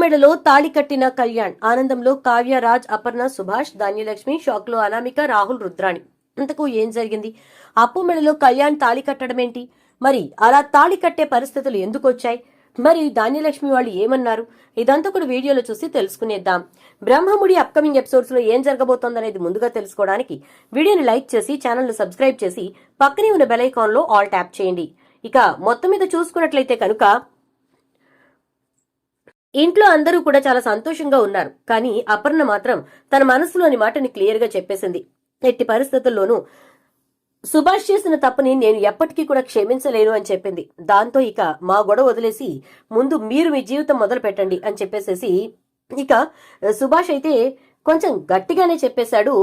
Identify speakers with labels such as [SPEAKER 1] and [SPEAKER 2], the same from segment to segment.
[SPEAKER 1] మెడలో తాళి కట్టిన కళ్యాణ్ ఆనందంలో కావ్య రాజ్ అపర్ణ సుభాష్ ధాన్యలక్ష్మి షాక్లో అనామిక రాహుల్ రుద్రాణి. ఇంతకు ఏం జరిగింది? అప్పు మెడలో కళ్యాణ్ తాళి కట్టడం ఏంటి? మరి అలా తాళి కట్టే పరిస్థితులు ఎందుకు వచ్చాయి? మరి ధాన్యలక్ష్మి వాళ్ళు ఏమన్నారు? ఇదంతా కూడా వీడియోలో చూసి తెలుసుకునేద్దాం. బ్రహ్మముడి అప్కమింగ్ ఎపిసోడ్స్లో ఏం జరగబోతోందనేది ముందుగా తెలుసుకోవడానికి వీడియోని లైక్ చేసి ఛానల్ను సబ్స్క్రైబ్ చేసి పక్కనే ఉన్న బెల్ ఐకాన్లో ఆల్ ట్యాప్ చేయండి. ఇక మొత్తం మీద చూసుకున్నట్లయితే కనుక ఇంట్లో అందరూ కూడా చాలా సంతోషంగా ఉన్నారు. కానీ అపర్ణ మాత్రం తన మనసులోని మాటని క్లియర్గా చెప్పేసింది. ఎట్టి పరిస్థితుల్లోనూ సుభాష్ చేసిన తప్పుని నేను ఎప్పటికీ కూడా క్షమించలేను అని చెప్పింది. దాంతో ఇక మా గొడవ వదిలేసి ముందు మీరు మీ జీవితం మొదలు పెట్టండి అని చెప్పేసేసి ఇక సుభాష్ అయితే కొంచెం గట్టిగానే చెప్పేశాడు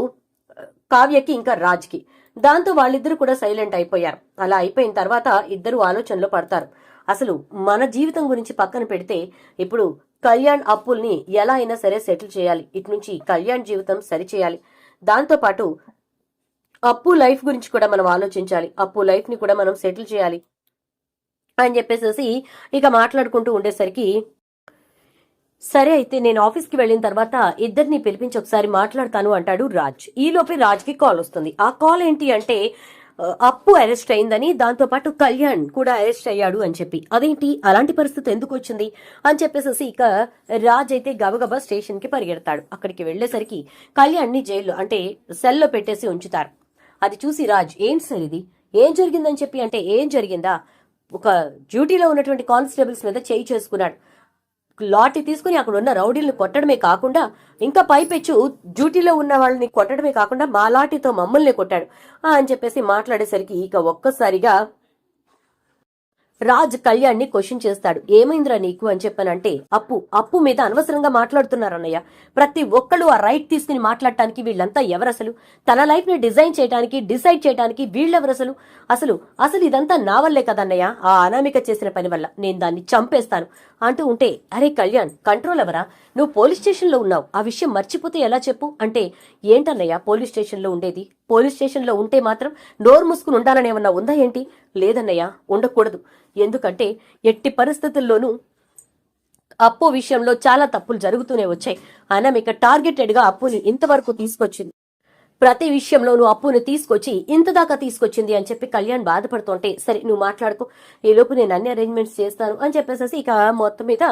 [SPEAKER 1] కావ్యకి ఇంకా రాజ్కి. దాంతో వాళ్ళిద్దరూ కూడా సైలెంట్ అయిపోయారు. అలా అయిపోయిన తర్వాత ఇద్దరు ఆలోచనలో పడతారు. అసలు మన జీవితం గురించి పక్కన పెడితే ఇప్పుడు కళ్యాణ్ అప్పుల్ని ఎలా అయినా సరే సెటిల్ చేయాలి. ఇటు నుంచి కళ్యాణ్ జీవితం సరి చేయాలి దాంతో పాటు అప్పు లైఫ్ గురించి కూడా మనం ఆలోచించాలి. అప్పు లైఫ్ని కూడా మనం సెటిల్ చేయాలి అని చెప్పేసేసి ఇక మాట్లాడుకుంటూ ఉండేసరికి సరే అయితే నేను ఆఫీస్కి వెళ్ళిన తర్వాత ఇద్దరిని పిలిపించి ఒకసారి మాట్లాడతాను అంటాడు రాజ్. ఈ లోపే రాజ్కి కాల్ వస్తుంది. ఆ కాల్ ఏంటి అంటే అప్పు అరెస్ట్ అయిందని దాంతో పాటు కళ్యాణ్ కూడా అరెస్ట్ అయ్యాడు అని చెప్పి. అదేంటి? అలాంటి పరిస్థితి ఎందుకు వచ్చింది? అని చెప్పేసి ఇక రాజ్ అయితే గబగబా స్టేషన్కి పరిగెడతాడు. అక్కడికి వెళ్ళేసరికి కళ్యాణ్ని జైల్లో అంటే సెల్లో పెట్టేసి ఉంచుతారు. అది చూసి రాజ్ ఏంటి సార్ ఇది? ఏం జరిగిందని చెప్పి అంటే ఏం జరిగిందా? ఒక డ్యూటీలో ఉన్నటువంటి కానిస్టేబుల్స్ మీద చేయి చేసుకున్నాడు. లాటి తీసుకుని అక్కడ ఉన్న రౌడీలను కొట్టడమే కాకుండా ఇంకా పైపెచ్చు డ్యూటీలో ఉన్న వాళ్ళని కొట్టడమే కాకుండా మా లాటితో మమ్మల్ని కొట్టాడు. అని చెప్పేసి మాట్లాడేసరికి ఇక ఒక్కసారిగా రాజ్ కళ్యాణ్ని క్వశ్చన్ చేస్తాడు. ఏమైందిరా నీకు? అని చెప్పానంటే అప్పు అప్పు మీద అనవసరంగా మాట్లాడుతున్నారన్నయ్య. ప్రతి ఒక్కళ్ళు ఆ రైట్ తీసుకుని మాట్లాడటానికి వీళ్ళంతా ఎవరసలు? తన లైఫ్ని డిజైన్ చేయడానికి డిసైడ్ చేయడానికి వీళ్ళెవరసలు? అసలు అసలు ఇదంతా నా వల్లే కదన్నయ్య ఆ అనామిక చేసిన పని వల్ల. నేను దాన్ని చంపేస్తాను. అంటూ ఉంటే అరే కళ్యాణ్ కంట్రోల్ ఎవరా నువ్వు పోలీస్ స్టేషన్లో ఉన్నావు. ఆ విషయం మర్చిపోతే ఎలా చెప్పు? అంటే ఏంటన్నయ్యా పోలీస్ స్టేషన్లో ఉండేది? పోలీస్ స్టేషన్లో ఉంటే మాత్రం నోరు మూసుకుని ఉండాలని ఏమన్నా ఉందా ఏంటి? లేదన్నయ్యా ఉండకూడదు. ఎందుకంటే ఎట్టి పరిస్థితుల్లోనూ అప్పు విషయంలో చాలా తప్పులు జరుగుతూనే వచ్చాయి. అనామిక టార్గెటెడ్గా అప్పుని ఇంతవరకు తీసుకొచ్చింది. ప్రతి విషయంలోనూ అప్పుని తీసుకొచ్చి ఇంత దాకా తీసుకొచ్చింది అని చెప్పి కళ్యాణ్ బాధపడుతుంటే సరే నువ్వు మాట్లాడుకో. ఈలోపు నేను అన్ని అరేంజ్మెంట్స్ చేస్తాను. అని చెప్పేసి ఇక మొత్తం మీద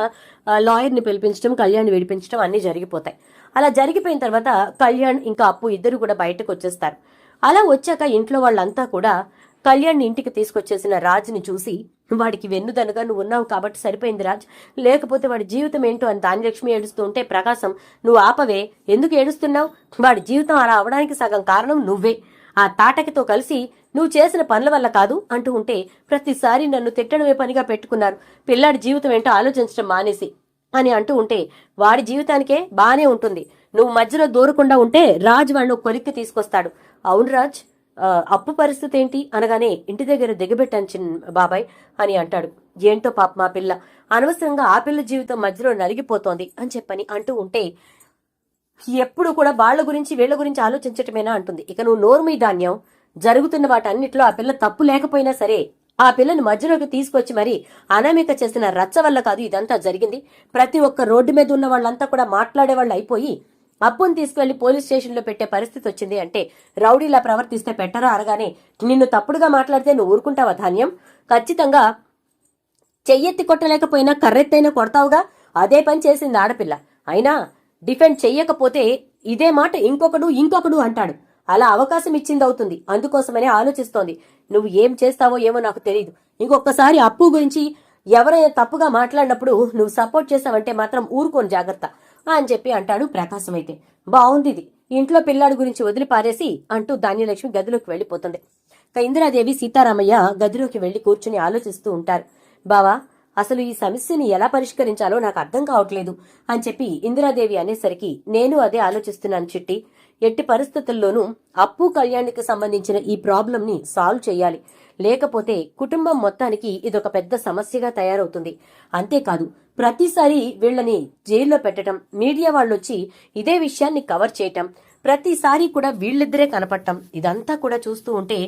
[SPEAKER 1] లాయర్ని పిలిపించడం కళ్యాణ్ విడిపించడం అన్ని జరిగిపోతాయి. అలా జరిగిపోయిన తర్వాత కళ్యాణ్ ఇంకా అప్పు ఇద్దరు కూడా బయటకు వచ్చేస్తారు. అలా వచ్చాక ఇంట్లో వాళ్ళంతా కూడా కళ్యాణ్ ఇంటికి తీసుకొచ్చేసిన రాజుని చూసి వాడికి వెన్నుదనగా నువ్వు ఉన్నావు కాబట్టి సరిపోయింది రాజ్. లేకపోతే వాడి జీవితం ఏంటో అని ధాన్యలక్ష్మి ఏడుస్తూ ఉంటే ప్రకాశం నువ్వు ఆపవే. ఎందుకు ఏడుస్తున్నావు? వాడి జీవితం అలా అవడానికి సగం కారణం నువ్వే. ఆ తాటకితో కలిసి నువ్వు చేసిన పనుల వల్ల కాదు అంటూ ఉంటే ప్రతిసారి నన్ను తిట్టడమే పనిగా పెట్టుకున్నారు. పిల్లాడి జీవితం ఏంటో ఆలోచించడం మానేసి అని అంటూ ఉంటే వాడి జీవితానికే బానే ఉంటుంది. నువ్వు మధ్యలో దూరకుండా ఉంటే రాజ్ వాడిని కొలిక్కి తీసుకొస్తాడు. అవును రాజ్ అప్పు పరిస్థితి ఏంటి? అనగానే ఇంటి దగ్గర దిగబెట్టాను చిన్న బాబాయ్ అని అంటాడు. ఏంటో పాప మా పిల్ల. అనవసరంగా ఆ పిల్ల జీవితం మధ్యలో నలిగిపోతోంది అని చెప్పని అంటూ ఉంటే ఎప్పుడు కూడా వాళ్ళ గురించి వీళ్ళ గురించి ఆలోచించటమేనా అంటుంది. ఇక నువ్వు నోర్మీ ధాన్యం. జరుగుతున్న వాటన్నిటిలో ఆ పిల్ల తప్పు లేకపోయినా సరే ఆ పిల్లని మధ్యలోకి తీసుకొచ్చి మరి అనామిక చేసిన రచ్చ వల్ల కాదు ఇదంతా జరిగింది. ప్రతి ఒక్క రోడ్డు మీద ఉన్న వాళ్ళంతా కూడా మాట్లాడే వాళ్ళు అయిపోయి అప్పుని తీసుకువెళ్ళి పోలీస్ స్టేషన్లో పెట్టే పరిస్థితి వచ్చింది అంటే రౌడీలా ప్రవర్తిస్తే పెట్టరా అనగానే నిన్ను తప్పుడుగా మాట్లాడితే నువ్వు ఊరుకుంటావా ధాన్యం? ఖచ్చితంగా చెయ్యెత్తి కొట్టలేకపోయినా కర్రెత్తైనా కొడతావుగా? అదే పని చేసింది ఆడపిల్ల. అయినా డిఫెండ్ చెయ్యకపోతే ఇదే మాట ఇంకొకడు ఇంకొకడు అంటాడు. అలా అవకాశం ఇచ్చింది అవుతుంది. అందుకోసమనే ఆలోచిస్తోంది. నువ్వు ఏం చేస్తావో ఏమో నాకు తెలియదు ఇంకొకసారి అప్పు గురించి ఎవరైనా తప్పుగా మాట్లాడినప్పుడు నువ్వు సపోర్ట్ చేసావంటే మాత్రం ఊరుకోని జాగ్రత్త. అని చెప్పి అంటాడు ప్రకాశం అయితే. బాగుంది ఇది ఇంట్లో పిల్లాడి గురించి వదిలి పారేసి అంటూ ధాన్యలక్ష్మి గదిలోకి వెళ్ళిపోతుంది ఇందిరాదేవి సీతారామయ్య గదిలోకి వెళ్ళి కూర్చుని ఆలోచిస్తూ ఉంటారు. బావా అసలు ఈ సమస్యని ఎలా పరిష్కరించాలో నాకు అర్థం కావట్లేదు అని చెప్పి ఇందిరాదేవి అనేసరికి నేను అదే ఆలోచిస్తున్నాను చిట్టి. ఎట్టి పరిస్థితుల్లోనూ అప్పు కళ్యాణ్కి సంబంధించిన ఈ ప్రాబ్లం ని సాల్వ్ చేయాలి. లేకపోతే కుటుంబం మొత్తానికి ఇదొక పెద్ద సమస్యగా తయారవుతుంది. అంతేకాదు ప్రతిసారి వీళ్ళని జైల్లో పెట్టడం మీడియా వాళ్ళొచ్చి ఇదే విషయాన్ని కవర్ చేయటం ప్రతిసారి కూడా వీళ్ళిద్దరే కనపడటం ఇదంతా కూడా చూస్తూ ఉంటే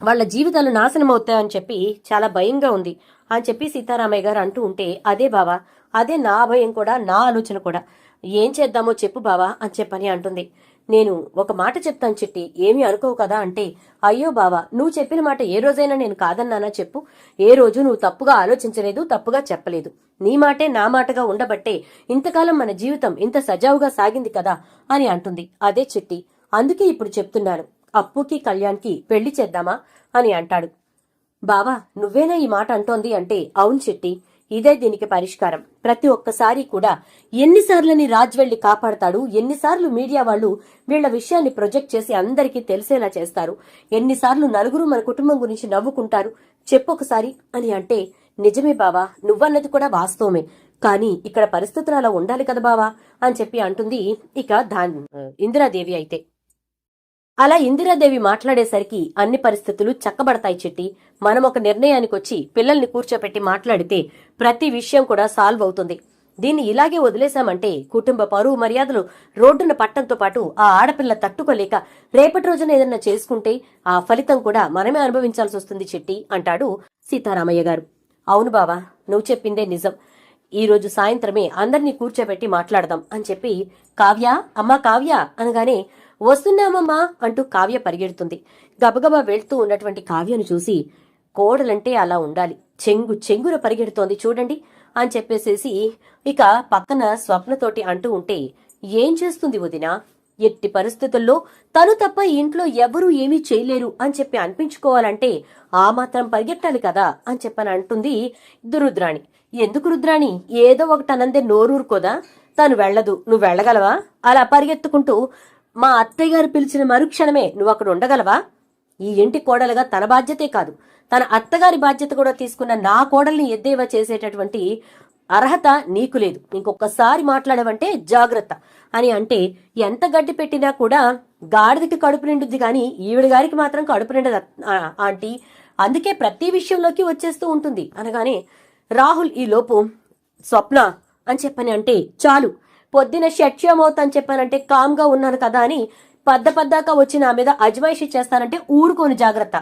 [SPEAKER 1] వాళ్ళ జీవితాలు నాశనం అవుతాయని చెప్పి చాలా భయంగా ఉంది. అని చెప్పి సీతారామయ్య గారు అంటూ ఉంటే అదే బావా అదే నా భయం కూడా నా ఆలోచన కూడా. ఏం చేద్దామో చెప్పు బావా అని చెప్పని అంటుంది. నేను ఒక మాట చెప్తాను చిట్టి ఏమీ అనుకోవు కదా అంటే అయ్యో బావా నువ్వు చెప్పిన మాట ఏ రోజైనా నేను కాదన్నానా చెప్పు. ఏ రోజు నువ్వు తప్పుగా ఆలోచించలేదు తప్పుగా చెప్పలేదు. నీ మాటే నా మాటగా ఉండబట్టే ఇంతకాలం మన జీవితం ఇంత సజావుగా సాగింది కదా అని అంటుంది. అదే చిట్టి అందుకే ఇప్పుడు చెప్తున్నాను. అప్పుకి కళ్యాణ్కి పెళ్ళి చేద్దామా అని అంటాడు. బావా నువ్వేనా ఈ మాట అంటోంది అంటే అవును చెట్టి ఇదే దీనికి పరిష్కారం. ప్రతి ఒక్కసారి కూడా ఎన్నిసార్లని రాజ్ వెళ్ళి కాపాడతాడు ఎన్నిసార్లు మీడియా వాళ్ళు వీళ్ళ విషయాన్ని ప్రొజెక్ట్ చేసి అందరికీ తెలిసేలా చేస్తారు. ఎన్నిసార్లు నలుగురు మన కుటుంబం గురించి నవ్వుకుంటారు చెప్పొకసారి అని అంటే నిజమే బావా నువ్వన్నది కూడా వాస్తవమే. కానీ ఇక్కడ పరిస్థితులు అలా ఉండాలి కదా బావా? అని చెప్పి అంటుంది ఇక దాన్ ఇందిరాదేవి అయితే. అలా ఇందిరాదేవి మాట్లాడేసరికి అన్ని పరిస్థితులు చక్కబడతాయి చిట్టి. మనం ఒక నిర్ణయానికి వచ్చి పిల్లల్ని కూర్చోపెట్టి మాట్లాడితే ప్రతి విషయం కూడా సాల్వ్ అవుతుంది. దీన్ని ఇలాగే వదిలేశామంటే కుటుంబ పరువు మర్యాదలు రోడ్డున పట్టంతో పాటు ఆ ఆడపిల్ల తట్టుకోలేక రేపటి రోజున ఏదన్నా చేసుకుంటే ఆ ఫలితం కూడా మనమే అనుభవించాల్సి వస్తుంది చెట్టి అంటాడు సీతారామయ్య గారు. అవును బావా నువ్వు చెప్పిందే నిజం. ఈ రోజు సాయంత్రమే అందరినీ కూర్చోబెట్టి మాట్లాడదాం అని చెప్పి కావ్య అమ్మా కావ్య అనగానే వస్తున్నామమ్మా అంటూ కావ్య పరిగెడుతుంది. గబగబా వెళ్తూ ఉన్నటువంటి కావ్యను చూసి కోడలంటే అలా ఉండాలి. చెంగు చెంగున పరిగెడుతోంది చూడండి అని చెప్పేసేసి ఇక పక్కన స్వప్నతోటి అంటూ ఉంటే ఏం చేస్తుంది వదిన? ఎట్టి పరిస్థితుల్లో తను తప్ప ఇంట్లో ఎవరూ ఏమీ చేయలేరు అని చెప్పి అనిపించుకోవాలంటే ఆ మాత్రం పరిగెట్టాలి కదా అని చెప్పని అంటుంది దురుద్రాణి ఎందుకు రుద్రాణి? ఏదో ఒకటి అనందే నోరూరుకోదా? తను వెళ్ళదు. నువ్వు వెళ్ళగలవా? అలా పరిగెత్తుకుంటూ మా అత్తయ్య గారు పిలిచిన మరుక్షణమే నువ్వు అక్కడ ఉండగలవా? ఈ ఇంటి కోడలుగా తన బాధ్యతే కాదు. తన అత్తగారి బాధ్యత కూడా తీసుకున్న నా కోడల్ని ఎద్దేవా చేసేటటువంటి అర్హత నీకు లేదు. ఇంకొకసారి మాట్లాడవంటే జాగ్రత్త అని అంటే ఎంత గడ్డి పెట్టినా కూడా గాడిదకి కడుపు నిండుద్ది కానీ ఈవిడ గారికి మాత్రం కడుపు నిండదు ఆంటీ. అందుకే ప్రతి విషయంలోకి వచ్చేస్తూ ఉంటుంది. అనగానే రాహుల్ ఈ లోపు స్వప్న అని చెప్పని అంటే చాలు. పొద్దున షట్యమవుతా అని చెప్పానంటే కామ్గా ఉన్నాను కదా అని పద్ద పద్దాక వచ్చి నా మీద అజమాయిషి చేస్తానంటే ఊరుకోని జాగ్రత్త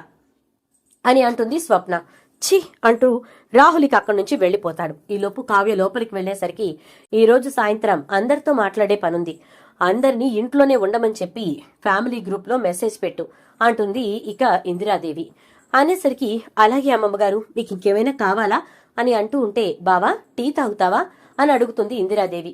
[SPEAKER 1] అని అంటుంది స్వప్న. ఛీ అంటూ రాహులికి అక్కడి నుంచి వెళ్ళిపోతాడు. ఈలోపు కావ్య లోపలికి వెళ్ళేసరికి ఈరోజు సాయంత్రం అందరితో మాట్లాడే పనుంది. అందరినీ ఇంట్లోనే ఉండమని చెప్పి ఫ్యామిలీ గ్రూప్లో మెసేజ్ పెట్టు అంటుంది ఇక ఇందిరాదేవి. అనేసరికి అలాగే అమ్మమ్మగారు మీకు ఇంకేమైనా కావాలా? అని అంటూ ఉంటే బావా టీ తాగుతావా? అని అడుగుతుంది ఇందిరాదేవి.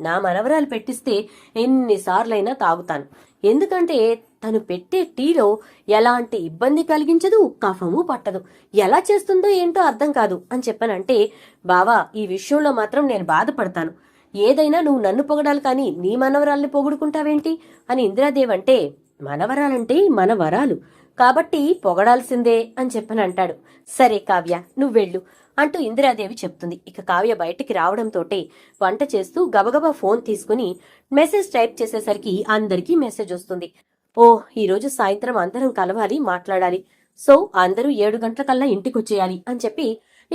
[SPEAKER 1] నా మనవరాలు పెట్టిస్తే ఎన్నిసార్లైనా తాగుతాను. ఎందుకంటే తను పెట్టే టీలో ఎలాంటి ఇబ్బంది కలిగించదు కఫము పట్టదు. ఎలా చేస్తుందో ఏంటో అర్థం కాదు అని చెప్పానంటే బావా ఈ విషయంలో మాత్రం నేను బాధపడతాను. ఏదైనా నువ్వు నన్ను పొగడాలి కానీ నీ మనవరాల్ని పొగుడుకుంటావేంటి? అని ఇందిరాదేవి అంటే మనవరాలంటే మనవరాలు. కాబట్టి పొగడాల్సిందే అని చెప్పని అంటాడు సరే కావ్య నువ్వు వెళ్ళు అంటూ ఇందిరాదేవి చెప్తుంది. ఇక కావ్య బయటికి రావడంతోటే వంట చేస్తూ గబగబా ఫోన్ తీసుకుని మెసేజ్ టైప్ చేసేసరికి అందరికీ మెసేజ్ వస్తుంది. ఓ ఈరోజు సాయంత్రం అందరం కలవాలి మాట్లాడాలి. సో అందరూ ఏడు గంటలకల్లా ఇంటికి వచ్చేయాలి అని చెప్పి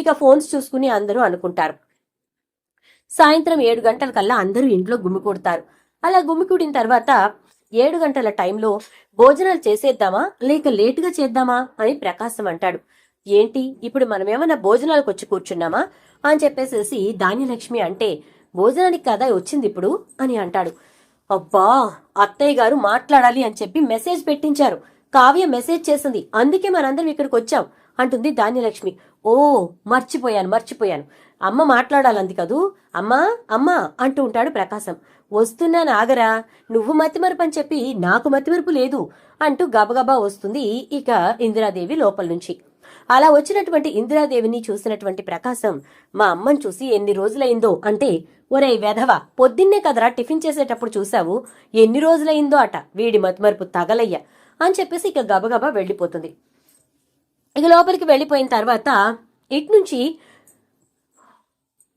[SPEAKER 1] ఇక ఫోన్స్ చూసుకుని అందరూ అనుకుంటారు. సాయంత్రం ఏడు గంటలకల్లా అందరూ ఇంట్లో గుమికూడతారు అలా గుమికూడిన తర్వాత ఏడు గంటల టైంలో భోజనాలు చేసేద్దామా లేక లేటుగా చేద్దామా అని ప్రకాశం అంటాడు. ఏంటి? ఇప్పుడు మనం భోజనాలకు వచ్చి కూర్చున్నామా? అని చెప్పేసేసి ధాన్యలక్ష్మి అంటే భోజనానికి కదా వచ్చింది ఇప్పుడు అని అంటాడు. అబ్బా అత్తయ్య గారు మాట్లాడాలి అని చెప్పి మెసేజ్ పెట్టించారు. కావ్య మెసేజ్ చేసింది. అందుకే మనందరం ఇక్కడికి వచ్చాం అంటుంది ధాన్యలక్ష్మి. ఓ మర్చిపోయాను మర్చిపోయాను. అమ్మ మాట్లాడాలంది కదూ? అమ్మా అమ్మా అంటూ ఉంటాడు ప్రకాశం. వస్తున్నాను ఆగరా నువ్వు మతిమరుపు అని చెప్పి నాకు మతిమరుపు లేదు అంటూ గబగబా వస్తుంది ఇక ఇందిరాదేవి లోపల నుంచి. అలా వచ్చినటువంటి ఇందిరాదేవిని చూసినటువంటి ప్రకాశం మా అమ్మని చూసి ఎన్ని రోజులైందో అంటే ఒరే వెధవ పొద్దున్నే కదరా టిఫిన్ చేసేటప్పుడు చూసావు ఎన్ని రోజులైందో అట వీడి మతిమరుపు తగలయ్య అని చెప్పేసి ఇక గబగబా వెళ్ళిపోతుంది. ఇక లోపలికి వెళ్ళిపోయిన తర్వాత ఇటు నుంచి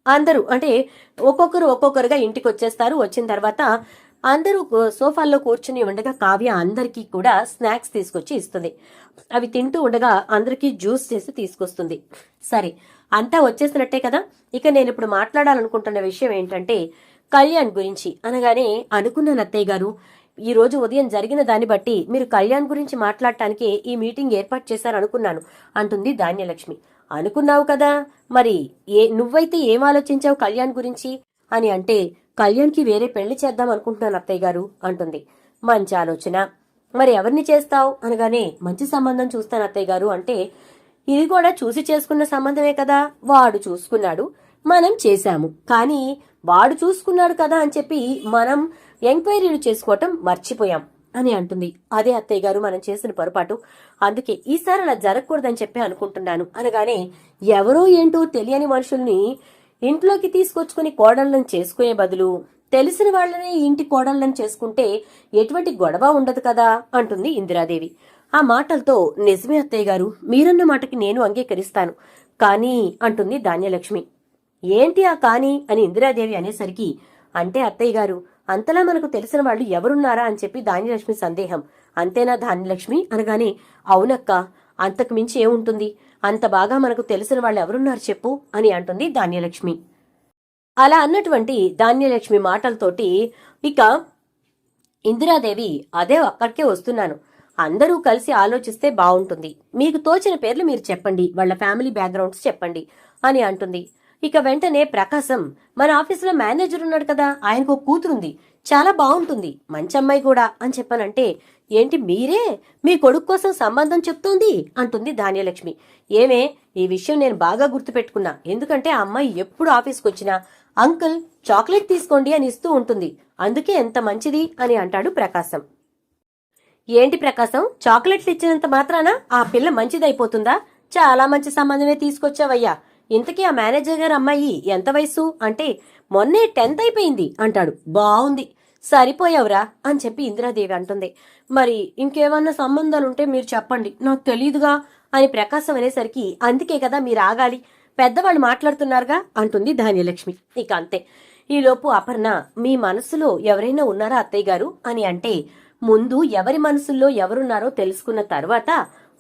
[SPEAKER 1] అందరూ అంటే ఒక్కొక్కరు ఒక్కొక్కరుగా ఇంటికి వచ్చేస్తారు వచ్చిన తర్వాత అందరూ సోఫాల్లో కూర్చుని ఉండగా కావ్య అందరికీ కూడా స్నాక్స్ తీసుకొచ్చి ఇస్తుంది. అవి తింటూ ఉండగా అందరికీ జ్యూస్ చేసి తీసుకొస్తుంది. సరే అంతా వచ్చేసినట్టే కదా? ఇక నేను ఇప్పుడు మాట్లాడాలనుకుంటున్న విషయం ఏంటంటే కళ్యాణ్ గురించి. అనగానే అనుకున్నాను అత్తయ్య గారు ఈ రోజు ఉదయం జరిగిన దాన్ని బట్టి మీరు కళ్యాణ్ గురించి మాట్లాడటానికి ఈ మీటింగ్ ఏర్పాటు చేశారనుకున్నాను అంటుంది ధాన్యలక్ష్మి. అనుకున్నావు కదా? మరి ఏ నువ్వైతే ఏం ఆలోచించావు కళ్యాణ్ గురించి? అని అంటే కళ్యాణ్కి వేరే పెళ్ళి చేద్దాం అనుకుంటున్నాను అత్తయ్య గారు అంటుంది. మంచి ఆలోచన. మరి ఎవరిని చేస్తావు? అనగానే మంచి సంబంధం చూస్తాను అత్తయ్య గారు అంటే ఇది కూడా చూసి చేసుకున్న సంబంధమే కదా? వాడు చూసుకున్నాడు మనం చేశాము. కానీ వాడు చూసుకున్నాడు కదా అని చెప్పి మనం ఎంక్వైరీలు చేసుకోవటం మర్చిపోయాం అని అంటుంది. అదే అత్తయ్య గారు మనం చేసిన పొరపాటు. అందుకే ఈసారి అలా జరగకూడదని చెప్పి అనుకుంటున్నాను. అనగానే ఎవరో ఏంటో తెలియని మనుషుల్ని ఇంట్లోకి తీసుకొచ్చుకుని కోడళ్ళను చేసుకునే బదులు తెలిసిన వాళ్ళనే ఇంటి కోడళ్ళని చేసుకుంటే ఎటువంటి గొడవ ఉండదు కదా అంటుంది ఇందిరాదేవి. ఆ మాటలతో నిజమే అత్తయ్య గారు మీరన్న మాటకి నేను అంగీకరిస్తాను. కానీ అంటుంది ధాన్యలక్ష్మి. ఏంటి ఆ కానీ? అని ఇందిరాదేవి అనేసరికి అంటే అత్తయ్య గారు అంతలా మనకు తెలిసిన వాళ్ళు ఎవరున్నారా? అని చెప్పి ధాన్యలక్ష్మి సందేహం. అంతేనా ధాన్యలక్ష్మి? అనగానే అవునక్క అంతకు మించి ఏముంటుంది? అంత బాగా మనకు తెలిసిన వాళ్ళు ఎవరున్నారు చెప్పు అని అంటుంది ధాన్యలక్ష్మి. అలా అన్నటువంటి ధాన్యలక్ష్మి మాటలతోటి ఇక ఇందిరాదేవి అదే అక్కడికే వస్తున్నాను. అందరూ కలిసి ఆలోచిస్తే బాగుంటుంది. మీకు తోచిన పేర్లు మీరు చెప్పండి వాళ్ళ ఫ్యామిలీ బ్యాక్గ్రౌండ్స్ చెప్పండి అని అంటుంది. ఇక వెంటనే ప్రకాశం మన ఆఫీసులో మేనేజర్ ఉన్నాడు కదా ఆయనకు ఒక కూతురుంది చాలా బాగుంటుంది మంచి అమ్మాయి కూడా అని చెప్పానంటే ఏంటి మీరే? మీ కొడుకు కోసం సంబంధం చెప్తోంది? అంటుంది ధాన్యలక్ష్మి. ఏమే ఈ విషయం నేను బాగా గుర్తుపెట్టుకున్నా. ఎందుకంటే ఆ అమ్మాయి ఎప్పుడు ఆఫీస్కి వచ్చినా అంకుల్ చాక్లెట్ తీసుకోండి అని ఇస్తూ ఉంటుంది. అందుకే ఎంత మంచిది అని అంటాడు ప్రకాశం. ఏంటి ప్రకాశం? చాక్లెట్లు ఇచ్చినంత మాత్రాన? ఆ పిల్ల మంచిదైపోతుందా? చాలా మంచి సంబంధమే తీసుకొచ్చావయ్యా. ఇంతకీ ఆ మేనేజర్ గారు అమ్మాయి ఎంత వయసు అంటే మొన్నే టెన్త్ అయిపోయింది అంటాడు. బాగుంది సరిపోయావురా అని చెప్పి ఇందిరాదేవి అంటుంది. మరి ఇంకేమన్నా సంబంధాలుంటే మీరు చెప్పండి. నాకు తెలియదుగా అని ప్రకాశం అనేసరికి అందుకే కదా మీరు ఆగాలి. పెద్దవాళ్ళు మాట్లాడుతున్నారుగా అంటుంది ధాన్యలక్ష్మి. ఇక అంతే. ఈలోపు అపర్ణ మీ మనసులో ఎవరైనా ఉన్నారా అత్తయ్య గారు? అని అంటే ముందు ఎవరి మనసుల్లో ఎవరున్నారో తెలుసుకున్న తర్వాత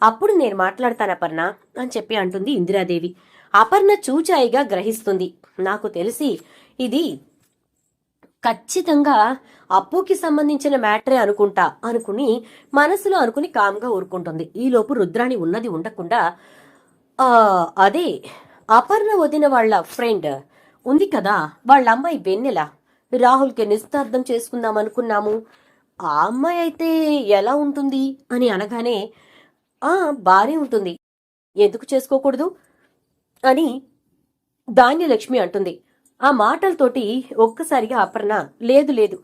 [SPEAKER 1] అప్పుడు నేను మాట్లాడతాను అపర్ణ అని చెప్పి అంటుంది ఇందిరాదేవి. అపర్ణ చూచాయిగా గ్రహిస్తుంది. నాకు తెలిసి ఇది ఖచ్చితంగా అప్పుకి సంబంధించిన మ్యాటరే అనుకుంటా అనుకుని మనసులో అనుకుని కామ్గా ఊరుకుంటుంది. ఈలోపు రుద్రాణి ఉన్నది ఉండకుండా అదే అపర్ణ వదిన వాళ్ళ ఫ్రెండ్. ఉంది కదా వాళ్ళ అమ్మాయి వెన్నెల. రాహుల్కి నిశ్చార్థం చేసుకుందాం అనుకున్నాము. ఆ అమ్మాయి అయితే ఎలా ఉంటుంది? అని అనగానే ఆ బానే ఉంటుంది. ఎందుకు చేసుకోకూడదు? అని ధాన్యలక్ష్మి అంటుంది. ఆ మాటలతోటి ఒక్కసారిగా అపర్ణ లేదు లేదు.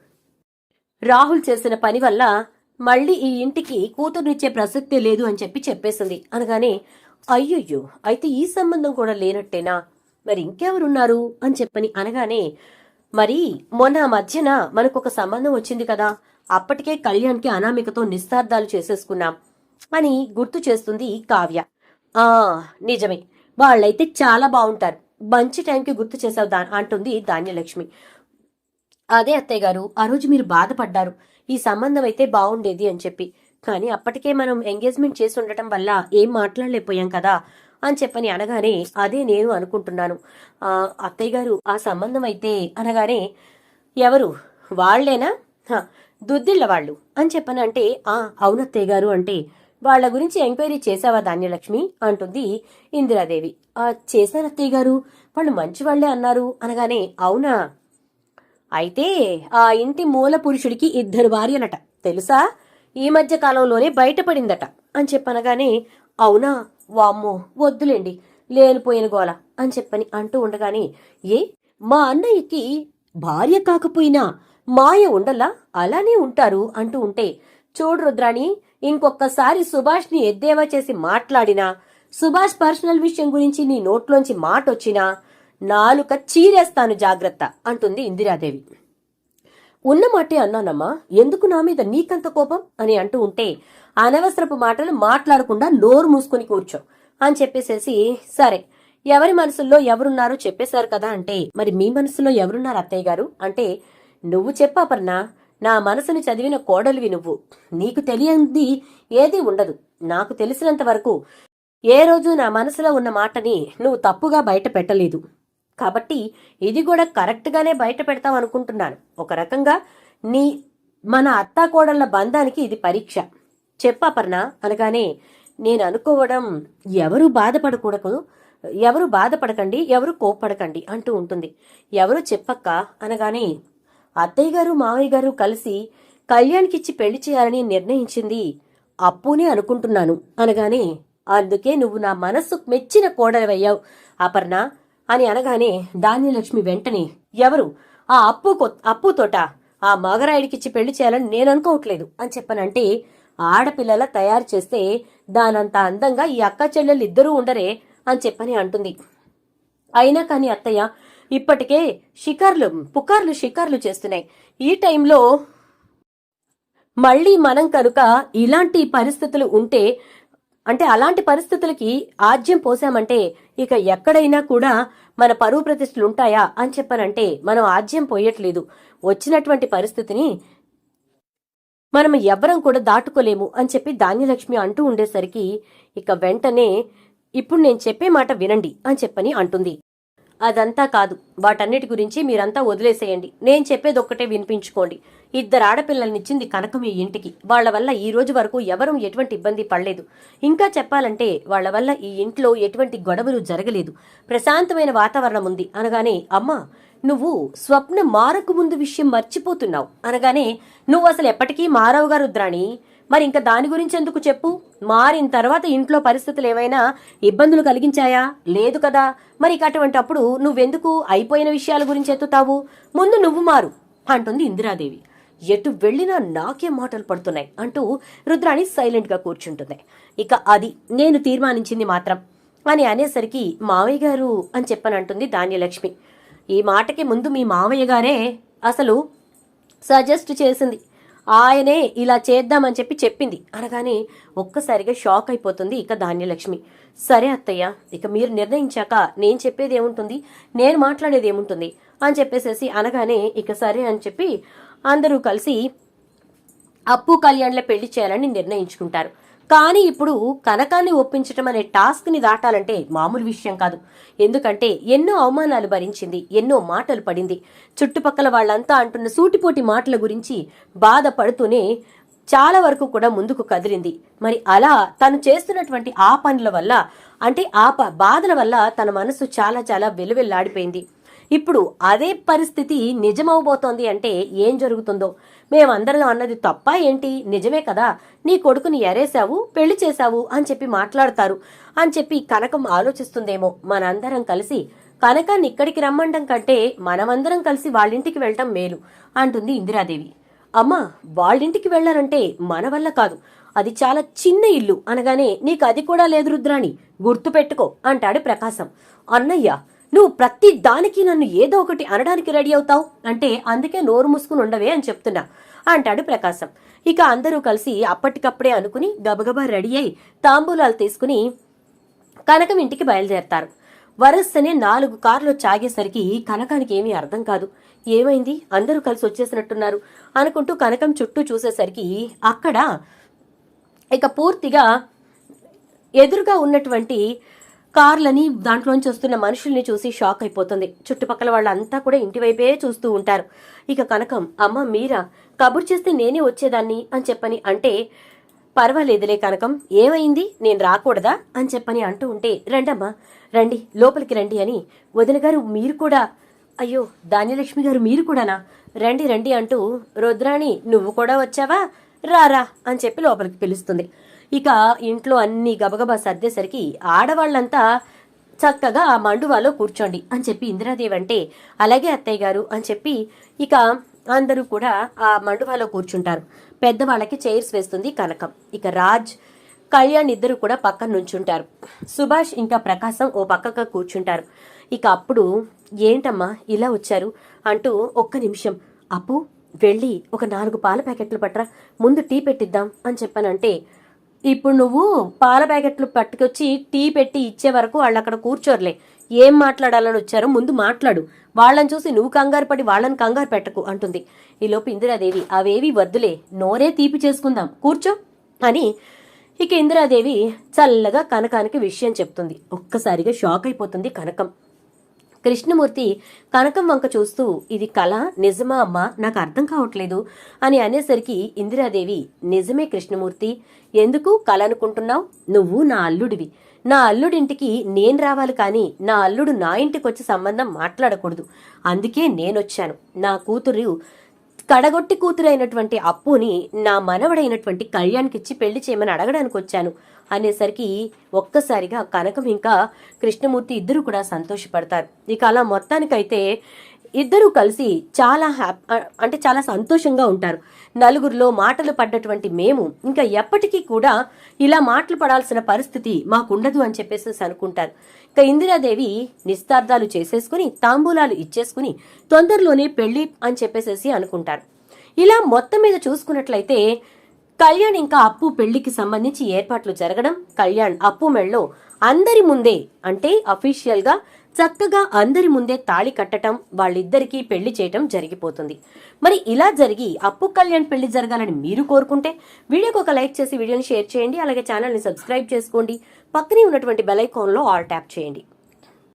[SPEAKER 1] రాహుల్ చేసిన పని వల్ల మళ్ళీ ఈ ఇంటికి కూతురునిచ్చే ప్రసక్తే లేదు అని చెప్పి చెప్పేసింది. అనగానే అయ్యయ్యో అయితే ఈ సంబంధం కూడా లేనట్టేనా? మరి ఇంకెవరున్నారు? అని చెప్పని అనగానే మరి మొన్న మధ్యన మనకు ఒక సంబంధం వచ్చింది కదా అప్పటికే కళ్యాణ్కి అనామికతో నిస్తార్థాలు చేసేసుకున్నాం అని గుర్తు చేస్తుంది కావ్య. ఆ నిజమే. వాళ్ళైతే చాలా బాగుంటారు మంచి టైంకి గుర్తు చేసావు దా అంటుంది ధాన్యలక్ష్మి. అదే అత్తయ్య గారు ఆ రోజు మీరు బాధపడ్డారు. ఈ సంబంధం అయితే బాగుండేది అని చెప్పి. కానీ అప్పటికే మనం ఎంగేజ్మెంట్ చేసి ఉండటం వల్ల ఏం మాట్లాడలేకపోయాం కదా అని చెప్పని అనగానే అదే నేను అనుకుంటున్నాను. ఆ, అత్తయ్య గారు ఆ సంబంధం అయితే అనగానే ఎవరు? వాళ్ళేనా దుద్దిళ్ళ వాళ్ళు అని చెప్పని అంటే ఆ అవునత్తయ్య గారు అంటే వాళ్ళ గురించి ఎంక్వైరీ చేశావా ధాన్యలక్ష్మి? అంటుంది ఇందిరాదేవి. ఆ చేశాను అత్తయ్య గారు. వాళ్ళు మంచి వాళ్ళే అన్నారు అనగానే అవునా? అయితే ఆ ఇంటి మూల పురుషుడికి ఇద్దరు భార్యలట. తెలుసా? ఈ మధ్య కాలంలోనే బయటపడిందట అని చెప్పనగానే అవునా వామ్మో వద్దులేండి లేనిపోయిన గోల అని చెప్పని అంటూ ఉండగానే ఏ మా అన్నయ్యకి భార్య కాకపోయినా మాయ ఉండలా అలానే ఉంటారు అంటూ ఉంటే చూడు రుద్రాణి ఇంకొక్కసారి సుభాష్ని ఎద్దేవా చేసి మాట్లాడినా సుభాష్ పర్సనల్ విషయం గురించి నీ నోట్లోంచి మాట వచ్చినా నాలుక చీరేస్తాను జాగ్రత్త అంటుంది ఇందిరాదేవి. ఉన్న మాటే అన్నానమ్మా. ఎందుకు నా మీద నీకంత కోపం? అని అంటూ ఉంటే అనవసరపు మాటలు మాట్లాడకుండా నోరు మూసుకొని కూర్చో అని చెప్పేసేసి సరే ఎవరి మనసుల్లో ఎవరున్నారో చెప్పేశారు కదా అంటే మరి మీ మనసులో ఎవరున్నారు అత్తయ్య గారు? అంటే నువ్వు చెప్పాపర్ణ నా మనసుని చదివిన కోడలివి నువ్వు. నీకు తెలియంది ఏదీ ఉండదు. నాకు తెలిసినంత వరకు ఏ రోజు నా మనసులో ఉన్న మాటని నువ్వు తప్పుగా బయట పెట్టలేదు. కాబట్టి ఇది కూడా కరెక్ట్గానే బయట పెడతాం అనుకుంటున్నాను. ఒక రకంగా నీ మన అత్తాకోడళ్ళ బంధానికి ఇది పరీక్ష. చెప్పాపర్ణ అనగానే నేను అనుకోవడం ఎవరు బాధపడకూడదు ఎవరు బాధపడకండి ఎవరు కోప్పడకండి అంటూ ఉంటుంది. ఎవరు చెప్పక్క అనగానే అత్తయ్య గారు మావయ్య గారు కలిసి కళ్యాణ్కిచ్చి పెళ్ళి చేయాలని నిర్ణయించింది అప్పునే అనుకుంటున్నాను అనగానే అందుకే నువ్వు నా మనస్సు మెచ్చిన కోడలవయ్యావు అపర్ణ. అని అనగానే ధాన్యలక్ష్మి వెంటనే ఎవరు? ఆ అప్పు అప్పు తోట ఆ మగరాయుడికిచ్చి పెళ్ళి చేయాలని నేను అనుకోవట్లేదు అని చెప్పనంటే ఆడపిల్లల తయారు చేస్తే దానంత అందంగా ఈ అక్క చెల్లెలు ఇద్దరూ ఉండరే అని చెప్పని అంటుంది. అయినా కానీ అత్తయ్య ఇప్పటికే షికార్లు పుకార్లు షికార్లు చేస్తున్నాయి. ఈ టైంలో మళ్ళీ మనం కనుక ఇలాంటి పరిస్థితులు ఉంటే అంటే అలాంటి పరిస్థితులకి ఆజ్యం పోసామంటే ఇక ఎక్కడైనా కూడా మన పరువు ప్రతిష్టలు ఉంటాయా అని చెప్పనంటే మనం ఆజ్యం పోయట్లేదు. వచ్చినటువంటి పరిస్థితిని మనం ఎవరం కూడా దాటుకోలేము అని చెప్పి ధాన్యలక్ష్మి అంటూ ఉండేసరికి ఇక వెంటనే ఇప్పుడు నేను చెప్పే మాట వినండి అని చెప్పని అంటుంది. అదంతా కాదు వాటన్నిటి గురించి మీరంతా వదిలేసేయండి. నేను చెప్పేది ఒక్కటే వినిపించుకోండి. ఇద్దరు ఆడపిల్లల్నిచ్చింది కనకం ఈ ఇంటికి. వాళ్ళ వల్ల ఈ రోజు వరకు ఎవరూ ఎటువంటి ఇబ్బంది పడలేదు. ఇంకా చెప్పాలంటే వాళ్ళ వల్ల ఈ ఇంట్లో ఎటువంటి గొడవలు జరగలేదు. ప్రశాంతమైన వాతావరణం ఉంది. అనగానే అమ్మా నువ్వు స్వప్న మారకు ముందు విషయం మర్చిపోతున్నావు. అనగానే నువ్వు అసలు ఎప్పటికీ మారవుగా రుద్రాణి. మరి ఇంకా దాని గురించి ఎందుకు చెప్పు? మారిన తర్వాత ఇంట్లో పరిస్థితులు ఏవైనా ఇబ్బందులు కలిగించాయా? లేదు కదా. మరి ఇక అటువంటి అప్పుడు నువ్వెందుకు అయిపోయిన విషయాల గురించి ఎత్తుతావు? ముందు నువ్వు మారు అంటుంది ఇందిరాదేవి. ఎటు వెళ్ళినా నాకే మాటలు పడుతున్నాయి అంటూ రుద్రాణి సైలెంట్గా కూర్చుంటుంది. ఇక అది నేను తీర్మానించింది మాత్రం. అని అనేసరికి మావయ్య గారు అని చెప్పనంటుంది ధాన్యలక్ష్మి. ఈ మాటకి ముందు మీ మావయ్య గారే అసలు సజెస్ట్ చేసింది. ఆయనే ఇలా చేద్దామని చెప్పి చెప్పింది. అనగానే ఒక్కసారిగా షాక్ అయిపోతుంది ఇక ధాన్యలక్ష్మి. సరే అత్తయ్య ఇక మీరు నిర్ణయించాక నేను చెప్పేది ఏముంటుంది? నేను మాట్లాడేది ఏముంటుంది? అని చెప్పేసేసి అనగానే ఇక సరే అని చెప్పి అందరూ కలిసి అప్పు కళ్యాణ్ల పెళ్ళి చేయాలని నిర్ణయించుకుంటారు. కానీ ఇప్పుడు కనకాన్ని ఒప్పించటం అనే టాస్క్ని దాటాలంటే మామూలు విషయం కాదు. ఎందుకంటే ఎన్నో అవమానాలు భరించింది ఎన్నో మాటలు పడింది. చుట్టుపక్కల వాళ్ళంతా అంటున్న సూటిపోటి మాటల గురించి బాధపడుతూనే చాలా వరకు కూడా ముందుకు కదిలింది. మరి అలా తను చేస్తున్నటువంటి ఆ పనుల వల్ల అంటే ఆ బాధల వల్ల తన మనసు చాలా చాలా వెలువెల్లాడిపోయింది. ఇప్పుడు అదే పరిస్థితి నిజమవబోతోంది అంటే ఏం జరుగుతుందో? మేమందరం అన్నది తప్ప ఏంటి? నిజమే కదా. నీ కొడుకుని ఎరేశావు పెళ్ళి చేశావు అని చెప్పి మాట్లాడతారు. అని చెప్పి కనకం ఆలోచిస్తుందేమో మనందరం కలిసి. కనకాన్ని ఇక్కడికి రమ్మండం కంటే మనమందరం కలిసి వాళ్ళింటికి వెళ్ళటం మేలు అంటుంది ఇందిరాదేవి. అమ్మా వాళ్ళింటికి వెళ్ళారంటే మన వల్ల కాదు. అది చాలా చిన్న ఇల్లు అనగానే నీకు అది కూడా లేదు రుద్రాణి. గుర్తు పెట్టుకో అంటాడు ప్రకాశం. అన్నయ్య నువ్వు ప్రతి దానికి నన్ను ఏదో ఒకటి అనడానికి రెడీ అవుతావు? అంటే అందుకే నోరు మూసుకుని ఉండవే అని చెప్తున్నా అంటాడు ప్రకాశం. ఇక అందరూ కలిసి అప్పటికప్పుడే అనుకుని గబగబా రెడీ అయి తాంబూలాలు తీసుకుని కనకం ఇంటికి బయలుదేరతారు. వరుసనే నాలుగు కార్లు చాగేసరికి కనకానికి ఏమీ అర్థం కాదు. ఏమైంది? అందరూ కలిసి వచ్చేసినట్టున్నారు అనుకుంటూ కనకం చుట్టూ చూసేసరికి అక్కడ ఇక పూర్తిగా ఎదురుగా ఉన్నటువంటి కార్లని దాంట్లోంచి వస్తున్న మనుషుల్ని చూసి షాక్ అయిపోతుంది. చుట్టుపక్కల వాళ్ళంతా కూడా ఇంటి వైపే చూస్తూ ఉంటారు. ఇక కనకం అమ్మ మీరా? కబుర్ చేస్తే నేనే వచ్చేదాన్ని అని చెప్పని అంటే పర్వాలేదులే కనకం ఏమైంది? నేను రాకూడదా? అని చెప్పని అంటూ ఉంటే రండమ్మా రండి లోపలికి రండి అని వదిన గారు మీరు కూడా అయ్యో ధాన్యలక్ష్మి గారు మీరు కూడానా? రండి రండి అంటూ రుద్రాణి నువ్వు కూడా వచ్చావా? రారా అని చెప్పి లోపలికి పిలుస్తుంది. ఇక ఇంట్లో అన్ని గబగబా సర్దేసరికి ఆడవాళ్ళంతా చక్కగా ఆ మండువాలో కూర్చోండి అని చెప్పి ఇందిరాదేవి అంటే అలాగే అత్తయ్య గారు అని చెప్పి ఇక అందరూ కూడా ఆ మండువాలో కూర్చుంటారు. పెద్దవాళ్ళకి చైర్స్ వేస్తుంది కనకం. ఇక రాజ్ కళ్యాణ్ ఇద్దరు కూడా పక్కన నుంచుంటారు. సుభాష్ ఇంకా ప్రకాశం ఓ పక్కగా కూర్చుంటారు. ఇక అప్పుడు ఏంటమ్మా ఇలా వచ్చారు? అంటూ ఒక్క నిమిషం అప్పు వెళ్ళి ఒక నాలుగు పాల ప్యాకెట్లు పట్టరా ముందు టీ పెట్టిద్దాం అని చెప్పానంటే ఇప్పుడు నువ్వు పాల ప్యాకెట్లు పట్టుకొచ్చి టీ పెట్టి ఇచ్చే వరకు వాళ్ళు అక్కడ కూర్చోర్లే. ఏం మాట్లాడాలని వచ్చారో ముందు మాట్లాడు. వాళ్ళని చూసి నువ్వు కంగారు పడి వాళ్ళని కంగారు పెట్టకు అంటుంది. ఈలోపు ఇందిరాదేవి అవేవి వద్దులే నోరే తీపి చేసుకుందాం కూర్చో అని ఇక ఇందిరాదేవి చల్లగా కనకానికి విషయం చెప్తుంది. ఒక్కసారిగా షాక్ అయిపోతుంది కనకం. కృష్ణమూర్తి కనకం వంక చూస్తూ ఇది కళ నిజమా అమ్మా? నాకు అర్థం కావట్లేదు అని అనేసరికి ఇందిరాదేవి నిజమే కృష్ణమూర్తి. ఎందుకు కళ అనుకుంటున్నావు? నువ్వు నా అల్లుడివి. నా అల్లుడింటికి నేను రావాలి కానీ నా అల్లుడు నా ఇంటికి వచ్చి సంబంధం మాట్లాడకూడదు. అందుకే నేనొచ్చాను. నా కూతురు కడగొట్టి కూతురైనటువంటి అప్పుని నా మనవడైనటువంటి కళ్యాణ్కిచ్చి పెళ్ళి చేయమని అడగడానికి వచ్చాను అనేసరికి ఒక్కసారిగా కనకం ఇంకా కృష్ణమూర్తి ఇద్దరు కూడా సంతోషపడతారు. ఇక అలా మొత్తానికైతే ఇద్దరూ కలిసి చాలా హ్యాప్ అంటే చాలా సంతోషంగా ఉంటారు. నలుగురిలో మాటలు పడ్డటువంటి మేము ఇంకా ఎప్పటికీ కూడా ఇలా మాటలు పడాల్సిన పరిస్థితి మాకుండదు అని చెప్పేసి అనుకుంటారు. ఇంకా ఇందిరాదేవి నిస్తార్థాలు చేసేసుకుని తాంబూలాలు ఇచ్చేసుకుని తొందరలోనే పెళ్ళి అని చెప్పేసేసి అనుకుంటారు. ఇలా మొత్తం మీద చూసుకున్నట్లయితే కళ్యాణ్ ఇంకా అప్పు పెళ్ళికి సంబంధించి ఏర్పాట్లు జరగడం కళ్యాణ్ అప్పు మెళ్ళలో అందరి ముందే అంటే అఫీషియల్గా చక్కగా అందరి ముందే తాళి కట్టడం వాళ్ళిద్దరికీ పెళ్ళి చేయటం జరిగిపోతుంది. మరి ఇలా జరిగి అప్పు కళ్యాణ్ పెళ్ళి జరగాలని మీరు కోరుకుంటే వీడియోకి ఒక లైక్ చేసి వీడియోని షేర్ చేయండి అలాగే ఛానల్ని సబ్స్క్రైబ్ చేసుకోండి. పక్కనే ఉన్నటువంటి బెల్ ఐకాన్లో ఆల్ ట్యాప్ చేయండి.